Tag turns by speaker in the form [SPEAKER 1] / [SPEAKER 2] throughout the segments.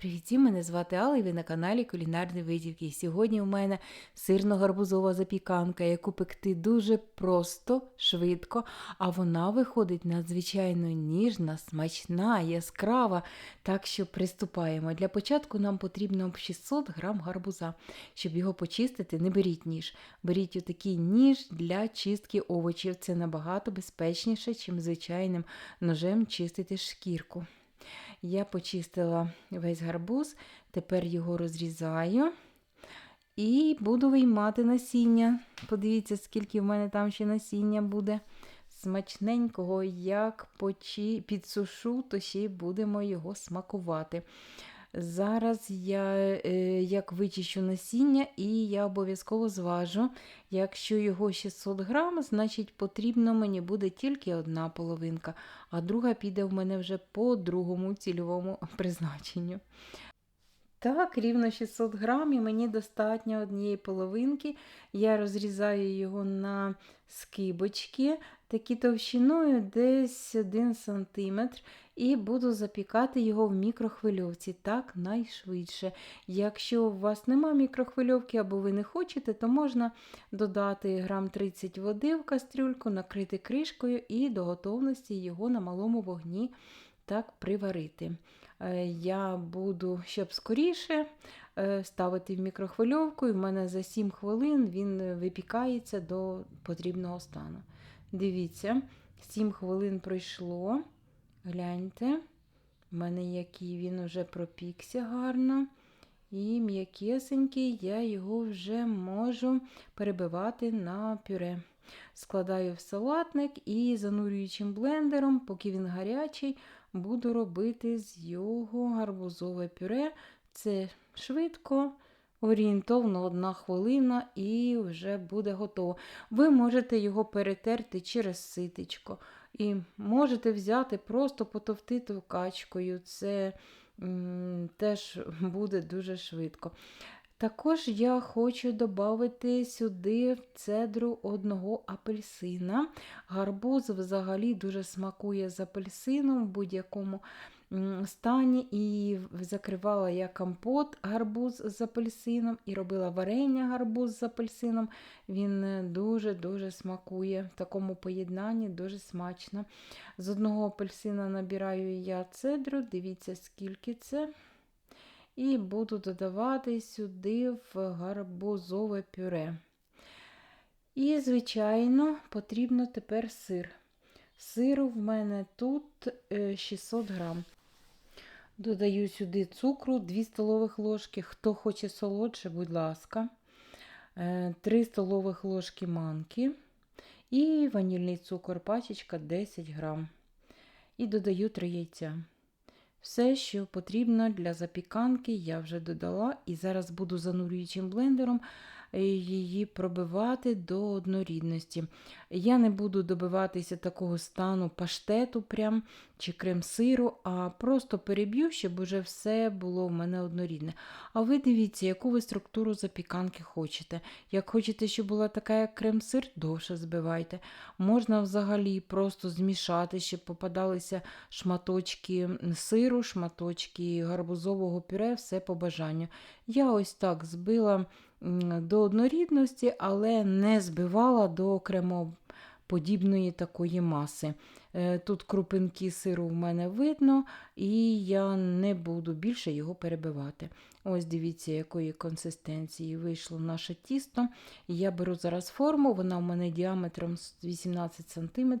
[SPEAKER 1] Привіт, мене звати Алла і ви на каналі Кулінарні Витівки. І Сьогодні у мене сирно-гарбузова запіканка, яку пекти дуже просто, швидко, а вона виходить надзвичайно ніжна, смачна, яскрава. Так що приступаємо. Для початку нам потрібно 600 грам гарбуза. Щоб його почистити, не беріть ніж. Беріть отакий ніж для чистки овочів. Це набагато безпечніше, ніж звичайним ножем чистити шкірку. Я почистила весь гарбуз, тепер його розрізаю і буду виймати насіння. Подивіться, скільки в мене там ще насіння буде. Смачненького, як почі... підсушу, то ще й будемо його смакувати. Зараз я е, як вичищу насіння, і я обов'язково зважу. Якщо його 600 грам, значить потрібно мені буде тільки одна половинка, а друга піде в мене вже по другому цільовому призначенню. Так, рівно 600 грам, і мені достатньо однієї половинки. Я розрізаю його на скибочки, такі товщиною десь 1 см, і буду запікати його в мікрохвильовці так найшвидше. Якщо у вас нема мікрохвильовки або ви не хочете, то можна додати грам 30 води в кастрюльку, накрити кришкою і до готовності його на малому вогні так приварити. Е, я буду, щоб скоріше е, ставити в мікрохвильовку, і в мене за 7 хвилин він випікається до потрібного стану. Дивіться, 7 хвилин пройшло. Гляньте, в мене який він вже пропікся гарно. І м'якесенький, я його вже можу перебивати на пюре. Складаю в салатник і занурюючим блендером, поки він гарячий, буду робити з його гарбузове пюре. Це швидко, орієнтовно одна хвилина, і вже буде готово. Ви можете його перетерти через ситечко. І можете взяти, просто потовтити качкою. Це м, теж буде дуже швидко. Також я хочу додати сюди цедру одного апельсина. Гарбуз взагалі дуже смакує з апельсином в будь-якому стані. І закривала я компот гарбуз з апельсином і робила варення гарбуз з апельсином. Він дуже-дуже смакує в такому поєднанні, дуже смачно. З одного апельсина набираю я цедру, дивіться, скільки це. І буду додавати сюди в гарбузове пюре. І, звичайно, потрібно тепер сир. Сиру в мене тут 600 е, грам. Додаю сюди цукру 2 столових ложки. Хто хоче солодше, будь ласка, 3 е, столових ложки манки і ванільний цукор, пачечка 10 грам. І додаю 3 яйця. Все, що потрібно для запіканки, я вже додала, і зараз буду занурюючим блендером її пробивати до однорідності. Я не буду добиватися такого стану паштету прям, чи крем-сиру, а просто переб'ю, щоб уже все було в мене однорідне. А ви дивіться, яку ви структуру запіканки хочете. Як хочете, щоб була така, як крем-сир, довше збивайте. Можна взагалі просто змішати, щоб попадалися шматочки сиру, шматочки гарбузового пюре, все по бажанню. Я ось так збила до однорідності, але не збивала до кремоподібної такої маси. Е, тут крупинки сиру в мене видно, і я не буду більше його перебивати. Ось дивіться, якої консистенції вийшло наше тісто. Я беру зараз форму, вона у мене діаметром 18 см.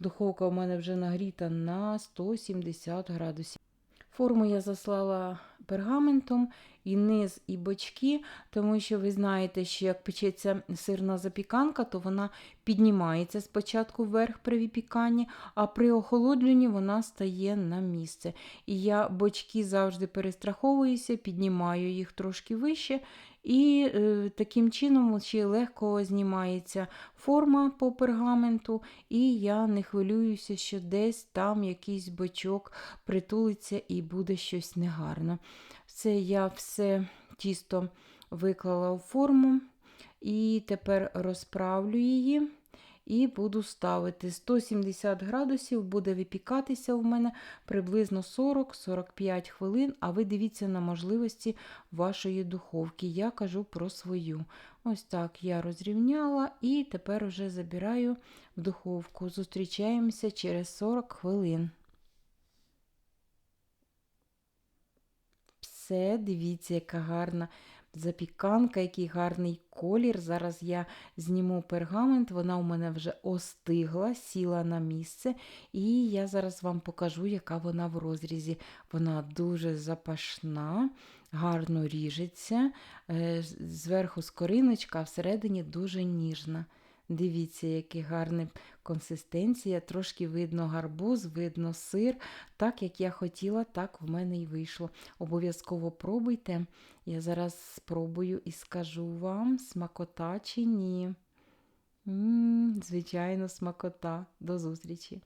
[SPEAKER 1] Духовка у мене вже нагріта на 170 градусів. Форму я заслала пергаментом і низ, і бочки, тому що ви знаєте, що як печеться сирна запіканка, то вона піднімається спочатку вверх при випіканні, а при охолодженні вона стає на місце. І я бочки завжди перестраховуюся, піднімаю їх трошки вище. І е, таким чином ще легко знімається форма по пергаменту, і я не хвилююся, що десь там якийсь бочок притулиться і буде щось негарно. Це я все тісто виклала у форму, і тепер розправлю її і буду ставити 170 градусів, буде випікатися у мене приблизно 40-45 хвилин, а ви дивіться на можливості вашої духовки. Я кажу про свою. Ось так я розрівняла і тепер вже забираю в духовку. Зустрічаємося через 40 хвилин. Все, дивіться, яка гарна запіканка, який гарний колір. Зараз я зніму пергамент, вона у мене вже остигла, сіла на місце, і я зараз вам покажу, яка вона в розрізі. Вона дуже запашна, гарно ріжеться, е, зверху скориночка, а всередині дуже ніжна. Дивіться, яка гарна консистенція, трошки видно гарбуз, видно сир. Так, як я хотіла, так в мене і вийшло. Обов'язково пробуйте. Я зараз спробую і скажу вам, смакота чи ні. М, звичайно, смакота. До зустрічі!